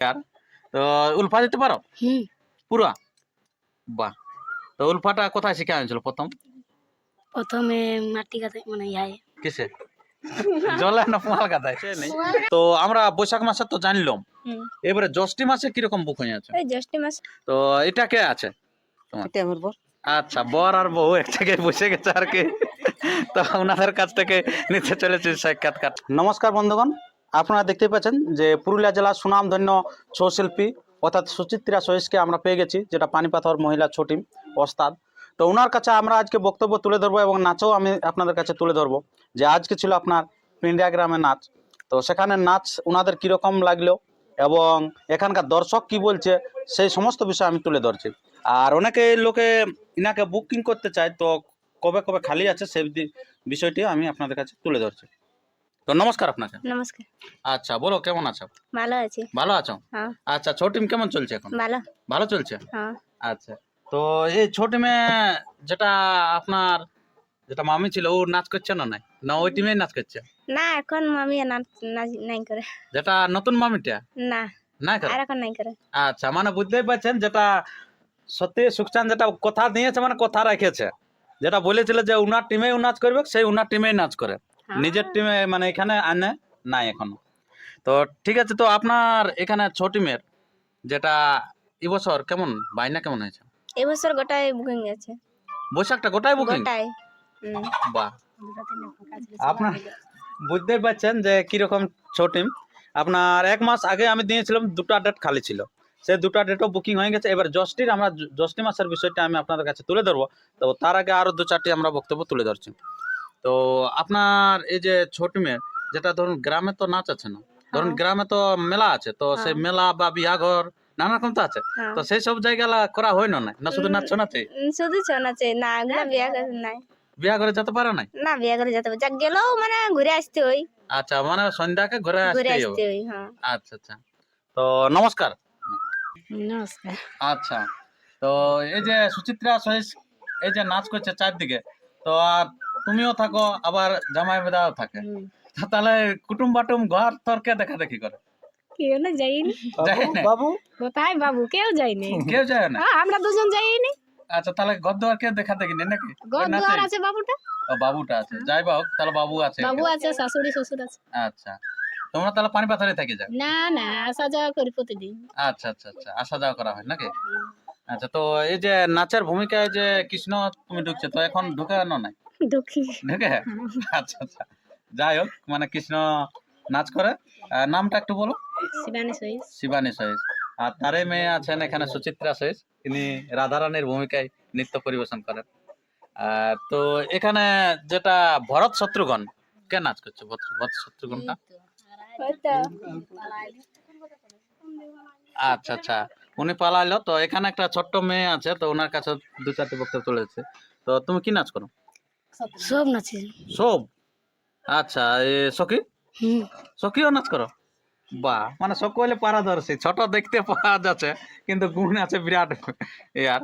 কার তো উলফা দিতে পারো? হুম। পুরা? বাহ। তো উলফাটা কোথায় শিখে আনছিল প্রথম? প্রথমে মাটি কাতে মানে ইহায় কিসে? জলে না পোয়াল কাদায় তো আমরা বৈশাখ মাসে তো জানলাম। এবারে জ্যৈষ্ঠী মাসে কীরকম বুক হয়ে আছে? জ্যৈষ্ঠ মাস। তো এটা কে আছে? এটা আমার বর। আচ্ছা বর আর বউ এক জায়গায় বসে গেছে আর কি। তো ওনাদের কাছ থেকে নিতে চলেছে সাক্ষাৎকার। নমস্কার বন্ধুগণ। আপনারা দেখতে পাচ্ছেন যে পুরুলিয়া জেলার সুনামধন্য ছৌ শিল্পী অর্থাৎ সুচিত্রা সহিসকে আমরা পেয়ে গেছি, যেটা পানিপাথর মহিলা ছোটিম ওস্তাদ। তো ওনার কাছে আমরা আজকে বক্তব্য তুলে ধরবো এবং নাচও আমি আপনাদের কাছে তুলে ধরবো, যে আজকে ছিল আপনার পিন্ডিয়া গ্রামে নাচ। তো সেখানে নাচ ওনাদের কীরকম লাগল এবং এখানকার দর্শক কি বলছে, সেই সমস্ত বিষয় আমি তুলে ধরছি। আর অনেকে লোকে ইনাকে বুকিং করতে চায়, তো কবে কবে খালি আছে সেই বিষয়টি আমি আপনাদের কাছে তুলে ধরছি। তো নমস্কার আপনাকে। নমস্কার। আচ্ছা বলো কেমন আছো? ভালো আছি। ভালো আছো? হ্যাঁ। আচ্ছা ছোট টিম কেমন চলছে এখন? ভালো। ভালো চলছে? হ্যাঁ। আচ্ছা তো এই ছোট টিমে যেটা আপনার যেটা মামি ছিল ও নাচ করছে না নাই? না ওই টিমে নাচ করছে? না এখন মামি নাচ নাই করে। যেটা নতুন মামিটা? না নাই করে? আর এখন নাই করে। আচ্ছা মানে বুঝতেই পারছেন যেটা সত্যি সুখচান যেটা কথা দিয়েছে মানে কথা রেখেছে। যেটা বলেছিল যে উনার টিমে নাচ করবে সেই উনার টিমেই নাচ করে। নিজের টিমে মানে এখানে আনে নাই এখনও। তো ঠিক আছে তো আপনার এখানে ছ টিমের যেটা এবছর কেমন বাইনা কেমন হয়েছে? এবছর গোটাই বুকিং আছে। বৈশাখটা গোটাই বুকিং গোটাই বাহ। আপনার বুঝতেই পারছেন যে কীরকম ছ টিম আপনার এক মাস আগে আমি দিয়েছিলাম দুটো ডেট খালি ছিল। সেই দুটো ডেটও বুকিং হয়ে গেছে। এবার জষ্টির আমরা জষ্টি মাসের বিষয়টা আমি আপনাদের কাছে তুলে ধরবো। তো তার আগে আরও দু চারটি আমরা বক্তব্য তুলে ধরছি। তো আপনার এই যে ছোট মেয়ে যেটা ধরুন গ্রামে তো নাচ আছে না ধরুন হ্যাঁ। গ্রামে তো মেলা আছে তো সেই হ্যাঁ। মেলা বা বিয়াঘর নানা রকম তো আছে হ্যাঁ। তো সেই সব জায়গা করা হয় না না শুধু নাচ নাচে? শুধু ছৌ নাচে না ওগুলা বিয়া করে নাই। বিয়া যেতে পারে নাই? না বিয়া যেতে গেলেও মানে ঘুরে আসতে হই। আচ্ছা মানে সন্ধ্যাকে ঘুরে ঘুরে আসতে হই আচ্ছা আচ্ছা। তো নমস্কার। নমস্কার। আচ্ছা তো এই যে সুচিত্রা সহিস এই যে নাচ করছে চারদিকে তো আর তুমিও থাকো আবার জামাই বেদাও থাকে। তাহলে কুটুম বাটুম ঘর তরকে দেখা দেখি করে। কেউ না যাইনি বাবু? কোথায় বাবু? কেউ যায়নি। কেউ যায় না? হ্যাঁ, আমরা দুজন যাইনি। আচ্ছা তাহলে ঘর দুয়ার কে দেখা দেখি নি নাকি? দুয়ার আছে বাবুটা? বাবুটা আছে। যাই বা হোক তাহলে বাবু আছে বাবু আছে শাশুড়ি শ্বশুর আছে। আচ্ছা। তোমরা তাহলে পানি পাথরে থেকে যাও? না না আসা যাওয়া করি প্রতিদিন। আচ্ছা আচ্ছা আচ্ছা আসা যাওয়া করা হয় নাকি? আচ্ছা তো এই যে নাচের ভূমিকায় যে কৃষ্ণ তুমি ঢুকছে তো এখন ঢুকে আনো নাই? দুঃখী ঢুকে? আচ্ছা আচ্ছা। যাই হোক মানে কৃষ্ণ নাচ করে। নামটা একটু বলো। শিবানী সহিস শিবানী সহিস আর তারে মেয়ে আছেন এখানে সুচিত্রা সহিস তিনি রাধারানীর ভূমিকায় নৃত্য পরিবেশন করেন। আহ, তো এখানে যেটা ভরত শত্রুঘ্ন কে নাচ করছে? ভরত ভরত শত্রুঘ্নটা? আচ্ছা আচ্ছা। উনি পালাইলো। তো এখানে একটা ছোট্ট মেয়ে আছে তো ওনার কাছে দু চারটি বক্তব্য চলেছে তো তুমি কি নাচ করো? সব নাচে। সব? আচ্ছা এ সখী? হুম। সখীও নাচ করো? বাহ মানে সকলে পারদর্শী ছোট দেখতে পাওয়া যাচ্ছে কিন্তু গুণ আছে বিরাট। ইয়ার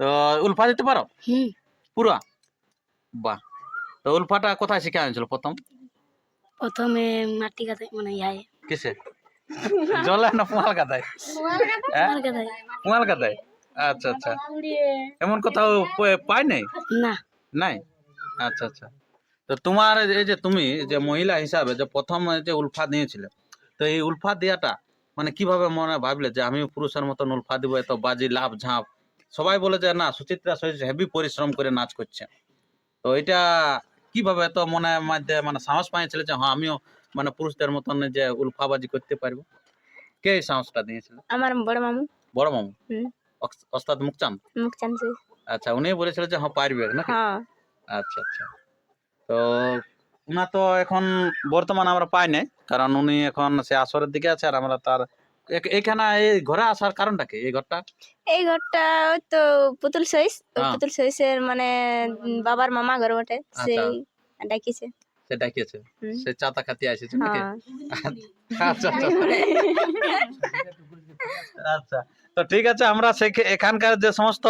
তো উলফা দিতে পারো? হুম। পুরা? বাহ তো উলফাটা কোথায় শিখে আনছিল প্রথম? প্রথমে মাটি কাতে মানে ইহায়। কিসে? জলে না পোয়াল কাদায়? হ্যাঁ? পোয়াল কাদায়? আচ্ছা আচ্ছা। এমন কোথাও পাই নাই? না। নাই? আচ্ছা আচ্ছা। তো তোমার এই যে তুমি যে মহিলা হিসাবে যে প্রথম যে উলফা দিয়েছিলে তো এই উলফা দেওয়াটা মানে কীভাবে মনে ভাবলে যে আমি পুরুষের মতন উলফা দিব এত বাজি লাভ ঝাঁপ? সবাই বলে যে না সুচিত্রা হেভি পরিশ্রম করে নাচ করছে। তো এটা কীভাবে এত মনে মধ্যে মানে সাহস পাইছিল যে হ্যাঁ আমিও মানে পুরুষদের মতন যে উলফাবাজি করতে পারব কে এই সাহসটা দিয়েছিল? আমার বড় মামু। বড় মামু? ওস্তাদ মুখচাঁদ? মুখ আচ্ছা উনি বলেছিল যে হ্যাঁ পারবে না হ্যাঁ। আচ্ছা আচ্ছা। তো উনা তো এখন বর্তমান আমরা পাই নাই কারণ উনি এখন সে আসরের দিকে আছে আর আমরা তার এখানে এই ঘরে আসার কারণটা কি এই ঘরটা? এই ঘরটা তো পুতুল সইস। পুতুল সইসের মানে বাবার মামা ঘর বটে সেই ডাকিছে। সে ডাকিয়েছে। সে চাতা খাতি আসেছে নাকি? হ্যাঁ। আচ্ছা আচ্ছা আচ্ছা। তো ঠিক আছে আমরা সেখে- এখানকার যে সমস্ত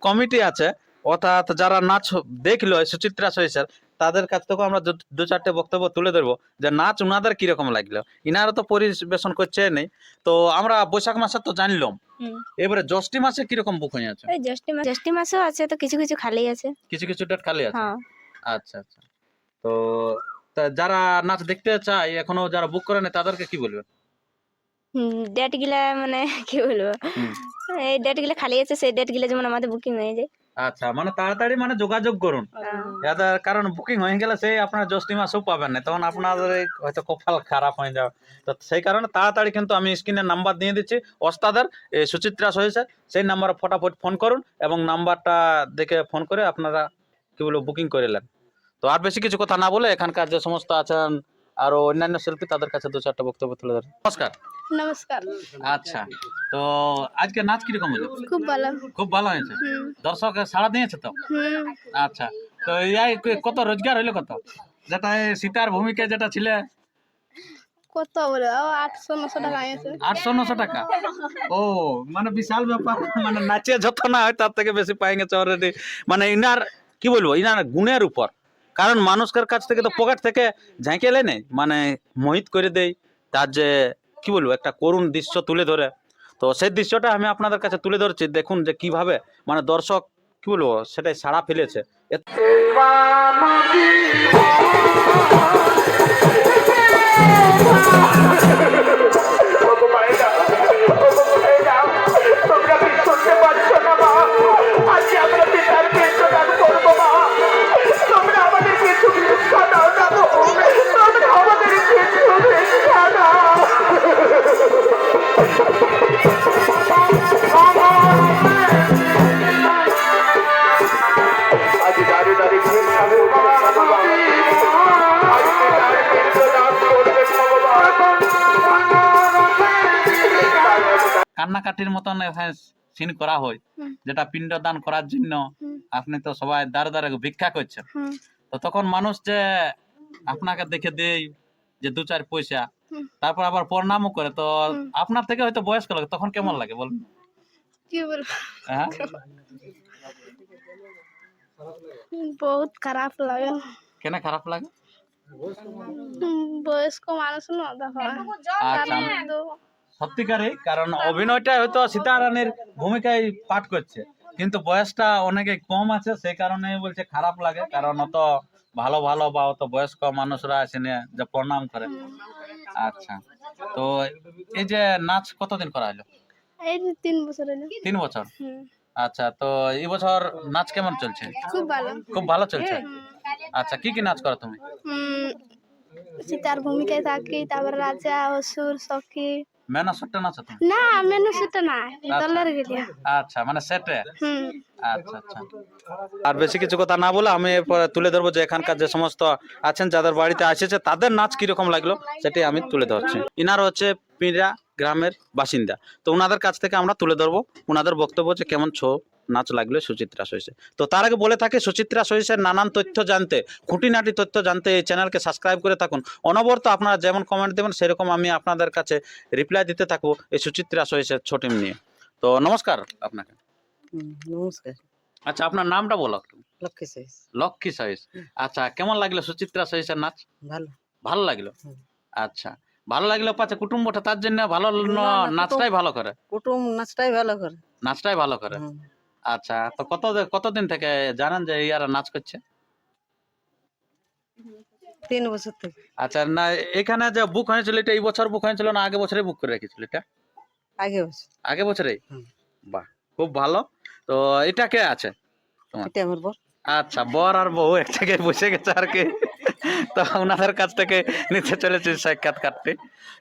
কমিটি আছে অর্থাৎ যারা নাচ দেখল সুচিত্রা সহিসের তাদের কাছ থেকেও আমরা দু- চারটে বক্তব্য তুলে ধরবো যে নাচ উনাদের কীরকম লাগল। ইনারা তো পরিবেশন করছে নেই তো আমরা বৈশাখ মাসে তো জানলাম। এবারে জ্যৈষ্ঠী মাসে কীরকম বুক হয়ে আছে? জ্যৈষ্ঠী মাসেও আছে তো কিছু কিছু খালি আছে। কিছু কিছু ডেট খালি আছে? হ্যাঁ। আচ্ছা আচ্ছা। তো যারা নাচ দেখতে চায় এখনও যারা বুক করে নেই তাদেরকে কি বলবেন? ডেট গিলা মানে কি বলব? এই ডেট গিলা খালি আছে সেই ডেট গিলা যেমন আমাদের বুকিং হয়ে যায়। আচ্ছা মানে তাড়াতাড়ি মানে যোগাযোগ করুন। হ্যাঁ। কারণ বুকিং হয়ে গেলে সেই আপনার জ্যৈষ্ঠী মাসেও পাবেন না তখন আপনাদের এই হয়তো কপাল খারাপ হয়ে যাবে। তো সেই কারণে তাড়াতাড়ি কিন্তু আমি স্ক্রিনে নাম্বার দিয়ে দিচ্ছি। ওস্তাদের সুচিত্রা হয়েছে সেই নাম্বারে ফটাফট ফোন করুন এবং নাম্বারটা দেখে ফোন করে আপনারা কি বলব বুকিং করে নেন। তো আর বেশি কিছু কথা না বলে এখানকার যে সমস্ত আছেন আরও অন্যান্য শিল্পী তাদের কাছে দু চারটা বক্তব্য তুলে ধরেন। নমস্কার। নমস্কার। আচ্ছা তো আজকে নাচ কীরকম হলো? খুব ভালো। খুব ভালো হয়েছে? দর্শক সাড়া দিয়েছে তো? আচ্ছা তো এই কত রোজগার হইল কত? যেটা এই সীতার ভূমিকা যেটা ছিল? কত বলে? আটশো নশো টাকা আছে আটশো নশো টাকা? ও মানে বিশাল ব্যাপার মানে নাচে যত না হয় তার থেকে বেশি পাই গেছে অলরেডি মানে ইনার কি বলব ইনার গুণের উপর। কারণ মানুষের কাছ থেকে তো পকেট থেকে ঝাঁকে এলে নেই। মানে মোহিত করে দেই। তার যে, কি বলব, একটা করুণ দৃশ্য তুলে ধরে। তো সেই দৃশ্যটা আমি আপনাদের কাছে তুলে ধরছি। দেখুন যে কীভাবে মানে দর্শক, কি বলব, সেটাই সাড়া ফেলেছে। তোমরা কান্নাকাটির মতন সিন করা হয়। যেটা পিণ্ডদান করার জন্য আপনি তো সবাই দাঁড়ে দাঁড়ে ভিক্ষা করছেন। তো তখন মানুষ যে আপনাকে দেখে দেই যে দু চার পয়সা তারপর আবার প্রণামও করে তো আপনার থেকে হয়তো বয়স্ক লাগে তখন কেমন লাগে বলুন? কি বলব? হ্যাঁ? বহুত খারাপ লাগে। কেন খারাপ লাগে? বয়স্ক মানুষ না দেখো। আচ্ছা। সত্যিকারই কারণ অভিনয়টা হয়তো সীতারানীর ভূমিকায় পাঠ করছে। কিন্তু বয়সটা অনেকে কম আছে সেই কারণে বলছে খারাপ লাগে কারণ অত ভালো ভালো বা অত বয়স্ক মানুষরা নিয়ে যে প্রণাম করে। আচ্ছা তো এই যে নাচ কতদিন করা হলো? এই তিন বছর হলো। তিন বছর? আচ্ছা তো এই বছর নাচ কেমন চলছে? খুব ভালো। খুব ভালো চলছে? আচ্ছা কি কি নাচ করো তুমি? সীতার ভূমিকায় থাকি তারপর রাজা অসুর সখী মেনা সট্টা নাচো তুমি? না মেনু সেটা না দলের গেলিয়া আচ্ছা মানে সেটে আচ্ছা আচ্ছা। আর বেশি কিছু কথা না বলে আমি তুলে ধরবো যে এখানকার যে সমস্ত আছেন যাদের বাড়িতে আসেছে তাদের নাচ কীরকম লাগল সেটি আমি তুলে ধরছি। ইনার হচ্ছে পিঁড়া গ্রামের বাসিন্দা। তো ওনাদের কাছ থেকে আমরা তুলে ধরবো ওনাদের বক্তব্য যে কেমন ছো নাচ লাগল সুচিত্রা সহিসে তো তার আগে বলে থাকে সুচিত্রা সহিসের নানান তথ্য জানতে খুঁটিনাটি তথ্য জানতে এই চ্যানেলকে সাবস্ক্রাইব করে থাকুন। অনবরত আপনারা যেমন কমেন্ট দেবেন সেরকম আমি আপনাদের কাছে রিপ্লাই দিতে থাকব এই সুচিত্রা সহিসের ছোটিম নিয়ে। তো নমস্কার আপনাকে। নমস্কার। আচ্ছা আপনার নামটা বলো লক্ষ্মী সাইজ লক্ষ্মী সহিস আচ্ছা কেমন লাগল সুচিত্রা সহিসের নাচ? ভালো। ভালো লাগল? আচ্ছা ভালো লাগল পাচ্ছে কুটুম্বটা তার জন্য ভালো নাচটাই ভালো করে। কুটুম নাচটাই ভালো করে। নাচটাই ভালো করে। আচ্ছা তো কত কতদিন থেকে জানেন যে ইয়ারা নাচ করছে? তিন বছর থেকে। আচ্ছা না এখানে যে বুক হয়েছিল এটা এই বছর বুক হয়েছিল না আগে বছরে বুক করে রেখেছিল এটা? আগে বছর। আগে বছরেই? হুম। বাহ খুব ভালো। তো এটা কে আছে এটা আমার বর। আচ্ছা বর আর বউ এক জায়গায় বসে গেছে আর কি। তো ওনাদের কাছ থেকে নিতে চলেছি সাক্ষাৎকারটি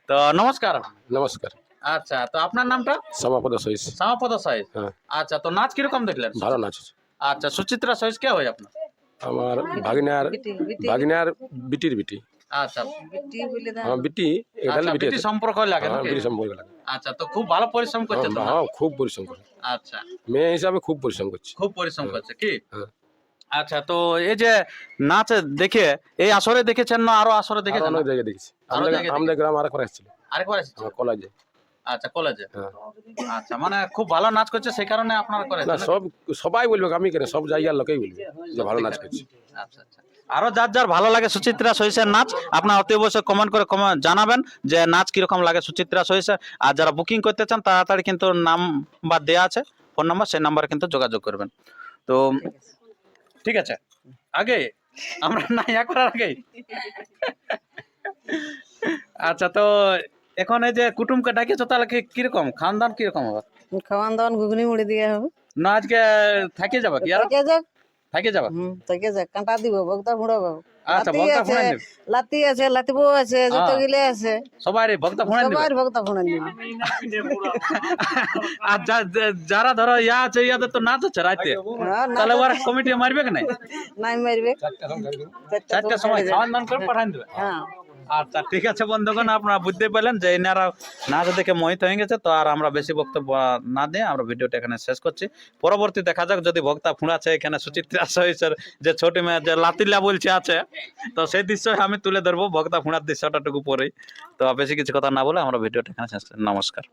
তো নমস্কার। নমস্কার। আচ্ছা তো আপনার নামটা? সমাপদ সহিস। শ্যামাপদ সাইজ হ্যাঁ। আচ্ছা তো নাচ কীরকম দেখলেন? ভালো নাচ আচ্ছা সুচিত্রা সাইজ কে হয় আপনার? আমার ভাগিনার ভাগিনার বিটির বিটি। আচ্ছা। বিটি বলে দাও। আমার বিটি এটা আচ্ছা বিটি বিটি সম্পর্ক লাগে হ্যাঁ, বিটি সম্পর্ক লাগে। আচ্ছা তো খুব ভালো পরিশ্রম করছে তো হ্যাঁ খুব পরিশ্রম করে আচ্ছা। মেয়ে হিসাবে খুব পরিশ্রম করছে। খুব পরিশ্রম করছে কি? হ্যাঁ। আচ্ছা তো এই যে নাচ দেখে এই আসরে দেখেছেন না আরও আসরে দেখেছেন অনেক জায়গায় দেখেছি। আরও আমাদের গ্রাম এসেছিল আরেকবার এসেছে? আমার কলেজে। আচ্ছা কলেজে হ্যাঁ। আচ্ছা মানে খুব ভালো নাচ করছে সেই কারণে আপনারা না সব সবাই বলবে আমি কেন? সব জায়গার লোকেই বলবে যে ভালো নাচ করছি। আচ্ছা আচ্ছা। আরও যার যার ভালো লাগে সুচিত্রা সহিসের নাচ আপনার অতি অবশ্যই কমেন্ট করে জানাবেন যে নাচ কীরকম লাগে সুচিত্রা সহিসের। আর যারা বুকিং করতে চান তাড়াতাড়ি কিন্তু নাম্বার দেওয়া আছে ফোন নাম্বার সেই নাম্বারে কিন্তু যোগাযোগ করবেন। তো ঠিক আছে আগে আমরা না ইয়া করার আগে আচ্ছা তো এখন এই যে কুটুমকে ডাকিয়েছো তাহলে কি কীরকম? খাওয়ান কীরকম হবে? খাওয়ান দাওয়ান ঘুগনি মুড়ি দিয়ে হবে। না আজকে থাকে যাবা কি? আর তাকে যাক। থাকে যাবা? হুম তাকে যাক। কাঁটা দিব বগদা ফুড়াবো আচ্ছা ভক্তা আছে লাতি আছে লাতিবো আছে যত। গিলে আছে। সবাই ভক্তা ফোনাই দিবে? সবার ভক্তা ফোনা দিবে। আর যারা ধরো ইয়া আছে ইয়াদের তো নাচ আছে রাতে হ্যাঁ, তাহলে ওরা কমিটি মারবে কি নাই? নাই মারবে। চারটার সময় খাওয়ান দান করে পাঠান দেবে। হ্যাঁ। আচ্ছা ঠিক আছে বন্ধুগণ, আপনারা বুঝতে পারলেন যে এনারা নাচ দেখে মোহিত হয়ে গেছে, তো আর আমরা বেশি বক্তব্য না দিয়ে আমরা ভিডিওটা এখানে শেষ করছি। পরবর্তী দেখা যাক, যদি ভক্তা ফুঁড়াছে এখানে সুচিত্রা সহিসের যে ছোট মেয়ে যে লাতিল্লা বলছে আছে, তো সেই দৃশ্য আমি তুলে ধরবো ভক্তা ফুঁড়ার দৃশ্যটাটুকু পরেই। তো বেশি কিছু কথা না বলে আমরা ভিডিওটা এখানে শেষ। নমস্কার।